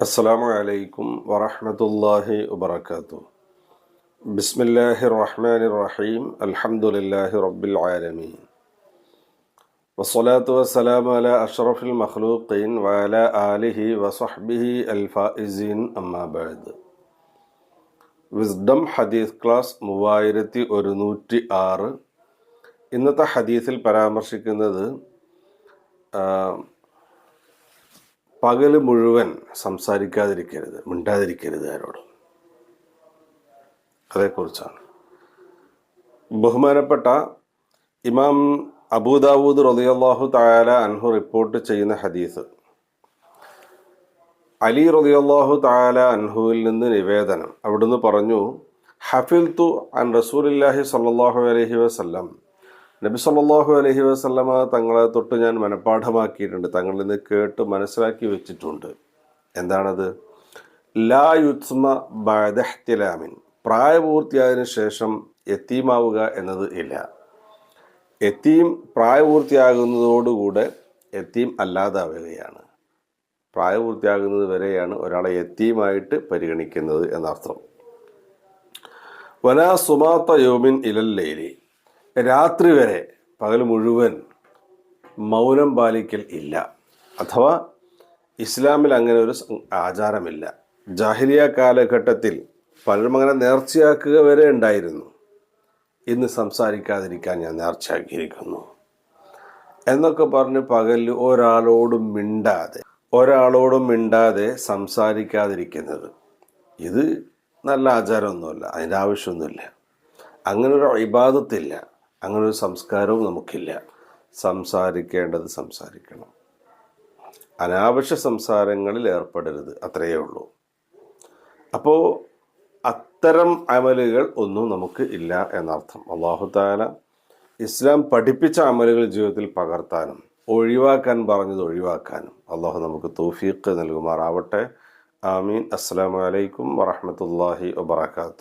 السلام عليكم ورحمة الله وبركاته بسم الله الرحمن الرحيم الحمد لله رب العالمين والصلاة والسلام على أشرف المخلوقين وعلى آله وصحبه الفائزين أما بعد wisdom ഹദീസ് class മൂവായിരത്തി ഒരുന്നൂറ്റി ആറ് ഇന്നത്തെ ഹദീസിൽ പരാമർശിക്കുന്നത് ആ, പകൽ മുഴുവൻ സംസാരിക്കാതിരിക്കരുത് മിണ്ടാതിരിക്കരുത് ആരോട്. അതേക്കുറിച്ചാണ്. ബഹുമാനപ്പെട്ട ഇമാം അബൂദാവൂദ് റളിയല്ലാഹു തആല അൻഹു റിപ്പോർട്ട് ചെയ്യുന്ന ഹദീസ്. അലി റളിയല്ലാഹു തആല അൻഹുവിൽ നിന്ന് നിവേദനം. അവിടുന്ന് പറഞ്ഞു ഹഫിൽ തു അൻ റസൂലില്ലാഹി സല്ലാഹു അലഹി വസല്ലം നബി സല്ലാഹു അലഹി വസല്ലമ തങ്ങളെ തൊട്ട് ഞാൻ മനഃപ്പാഠമാക്കിയിട്ടുണ്ട്. തങ്ങളിൽ നിന്ന് കേട്ട് മനസ്സിലാക്കി വെച്ചിട്ടുണ്ട്. എന്താണത്? ലാ യുത്സ്മ ബഅദഹ്തിലാമിൻ പ്രായപൂർത്തിയായതിനു ശേഷം എത്തീമാവുക എന്നത് ഇല്ല. എത്തീം പ്രായപൂർത്തിയാകുന്നതോടുകൂടെ എത്തീം അല്ലാതാവുകയാണ്. പ്രായപൂർത്തിയാകുന്നത് വരെയാണ് ഒരാളെ എത്തീമായിട്ട് പരിഗണിക്കുന്നത് എന്നർത്ഥം. വനാ സുമാത്ത യോമിൻ ഇലല്ലേലി രാത്രി വരെ പകൽ മുഴുവൻ മൗനം പാലിക്കൽ ഇല്ല. അഥവാ ഇസ്ലാമിൽ അങ്ങനെ ഒരു ആചാരമില്ല. ജാഹിലിയ കാലഘട്ടത്തിൽ പലരും അങ്ങനെ നേർച്ചയാക്കുക വരെ ഉണ്ടായിരുന്നു. ഇന്ന് സംസാരിക്കാതിരിക്കാൻ ഞാൻ നേർച്ചയാക്കിയിരിക്കുന്നു. എന്നൊക്കെ പറഞ്ഞ് പകലിൽ ഒരാളോടും മിണ്ടാതെ ഒരാളോടും മിണ്ടാതെ സംസാരിക്കാതിരിക്കുന്നത് ഇത് നല്ല ആചാരമൊന്നുമല്ല അതിന്റെ ആവശ്യമൊന്നുമില്ല. അങ്ങനൊരു ഇബാദത്തില്ല. അങ്ങനൊരു സംസ്കാരവും നമുക്കില്ല. സംസാരിക്കേണ്ടത് സംസാരിക്കണം. അനാവശ്യ സംസാരങ്ങളിൽ ഏർപ്പെടരുത് അത്രയേ ഉള്ളൂ. അപ്പോൾ അത്തരം അമലുകൾ ഒന്നും നമുക്ക് ഇല്ല എന്നർത്ഥം. അള്ളാഹു താല ഇസ്ലാം പഠിപ്പിച്ച അമലുകൾ ജീവിതത്തിൽ പകർത്താനും ഒഴിവാക്കാൻ പറഞ്ഞത് ഒഴിവാക്കാനും അള്ളാഹു നമുക്ക് തൗഫീഖ് നൽകുമാറാവട്ടെ. ആമീൻ. അസ്സാം വലൈക്കും വറഹമത്തല്ലാഹി വബർക്കാത്തു